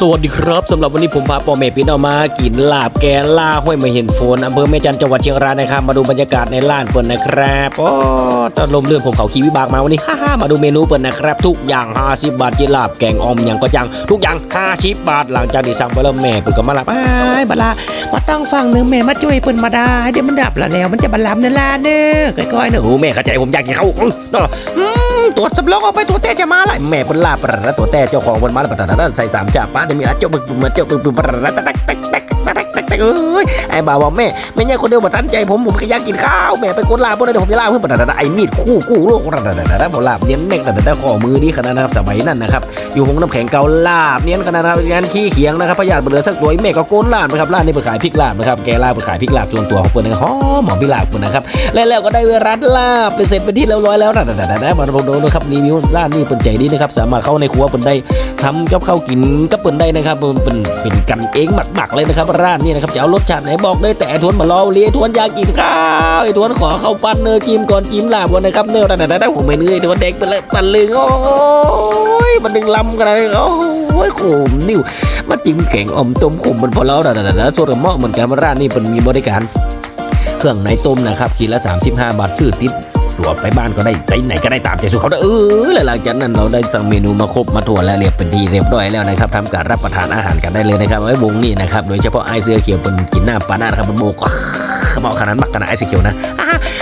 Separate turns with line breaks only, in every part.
สวัสดีครับสำหรับวันนี้ผมพาปอเมพี่น้องมากินลาบแกล่าห้วยมาเห็นโฟนอำเภอแม่จันจังหวัดเชียงรายนะครับมาดูบรรยากาศในร้านเปิดนะครับโอ้ตอนลมเลื่อนผมเขาขี่วิบากมาวันนี้ฮ่าฮ่ามาดูเมนูเปิดนะครับ ทุกอย่าง 50 บาทจีลาบแกงออมอย่างก็จัง ทุกอย่าง50บาทหลังจากที่สั่งไปแล้วแม่เปิดก็มาลาบอ้บลามาตั้งฟังเนื้อแม่มาช่วยเปิดมาได้เดี๋ยวมันดับละแนวมันจะบรรลับเนื้อลาเนื้อก้อยๆเนื้อโอ้แม่เข้าใจผมอยากกินเขาเออ ตัวจำลองออกไปตัวเต้จะมาละแม่เปิดลาปะระตัวเต้เจ้าของบนมาแล้วปะระใส่สามจ่าป้าเดมีอาเจ้าบึกมาเจ้าบึกปะระตักตัก เอ้ยไอ้บ่าวบอกแม่แม่เนี่ยคนเดียวมาตั้งใจผมผมก็อยากกินข้าวแม่ไปกดลาบพวกนั้นเดี๋ยวผมจะลาเพื่อนปะระไอ้มีดคู่กู้โลกระดับระดับลาบเนียนเน็กระดับข้อมือนี่ขนาดนะครับสมัยนั้นนะครับอยู่หงน้ำแข็งเกาลาบเนียนขนาดนะครับงานขี้เขียงนะครับพยาธิเบือสักตัวแม่ก็โกนลาบนะครับลาบนี่เปิดขายพริกลาบนะครับแกลาบเปิดขายพริกลาบส่วนตัวของเปิดนะครับหอมหอมพริกลาบเปิดนะครับแล้วก็ได้เวลาลาบไปเสร็จเป็นที่เรียบร้อยแล้วนะมาดูนะครับรีวิวร้านนี้เปิดใจดีนะครับสามารถเข้าในครัวเปิดได้ทำกับข้าวกินก็เปิดได้นะครับเป็นเป็นกันเองหมักๆเลยนะครับร้านนี้นะครับจะเอารสชาติไหนบอกเลยแต่ทวนมารอเลียทวนอยากกินข้าวไอ้ทวนขอเข้าปั้นเนื้อจิ้มก่อนจิ้มลาบก่อนนะครับเนื้อระดับผมไม่เนื้อไอ้ทวนเด็กไปเลยปันลึงโอ้ยมันดึงลำกันเลยโอ้ยขมนิ่วมาจิ้มแข็งอมต้มขมมันพอแล้วระดับส่วนกับหม้อเหมือนกันร้านนี้เป็นมีบริการ เครื่องในต้มนะครับขีดละ 35 บาทซื้อติด ตัวไปบ้านก็ได้ไปไหนก็ได้ตามใจสุดเขาเออแล้วหลังจากนั้นเราได้สั่งเมนูมาครบมาถั่วแล้วเรียบเป็นทีเรียบร้อยแล้วนะครับทำการรับประทานอาหารกันได้เลยนะครับไว้วงนี้นะครับโดยเฉพาะไอเสื้อเขียวเป็นกินหน้าปลาหน้านะครับเป็นโบกเหมาะขนาดบักขนาดไอเสื้อเขียวนะ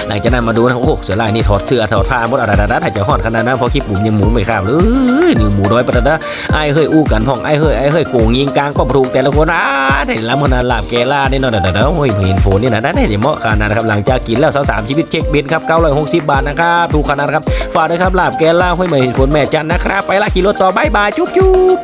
หลังจากนั้นมาดูนะโอ้เสือลายนี่ถอดเสื้อถอดผ้าหมดอะไรๆถ้าจะหอดขนาดนั้นเพราะคลิปปุ่มยังหมูไม่ข้ามเลยหนึ่งหมูร้อยประดาไอเฮ้ยอู้กันห้องไอเฮ้ยไอเฮ้ยโกงยิงกลางก็ปรุงแต่ละคนอะได้ล้ำขนาดลาบแกล่านี่เนาะเดี๋ยวๆโอ้ยเห็นโฟนนี่นะได้เหมาะขนาดนะครับหลังจากกินแล้วสาวสามชีวิตเช็คบินครับ960บบาทนะครับถูกขนาดครับฝากด้วยครับลาบแกล่าห้วยเหมยเห็นฝนแม่จันนะครับ ไปละขี่รถต่อบายบายจุ๊บจุ๊บ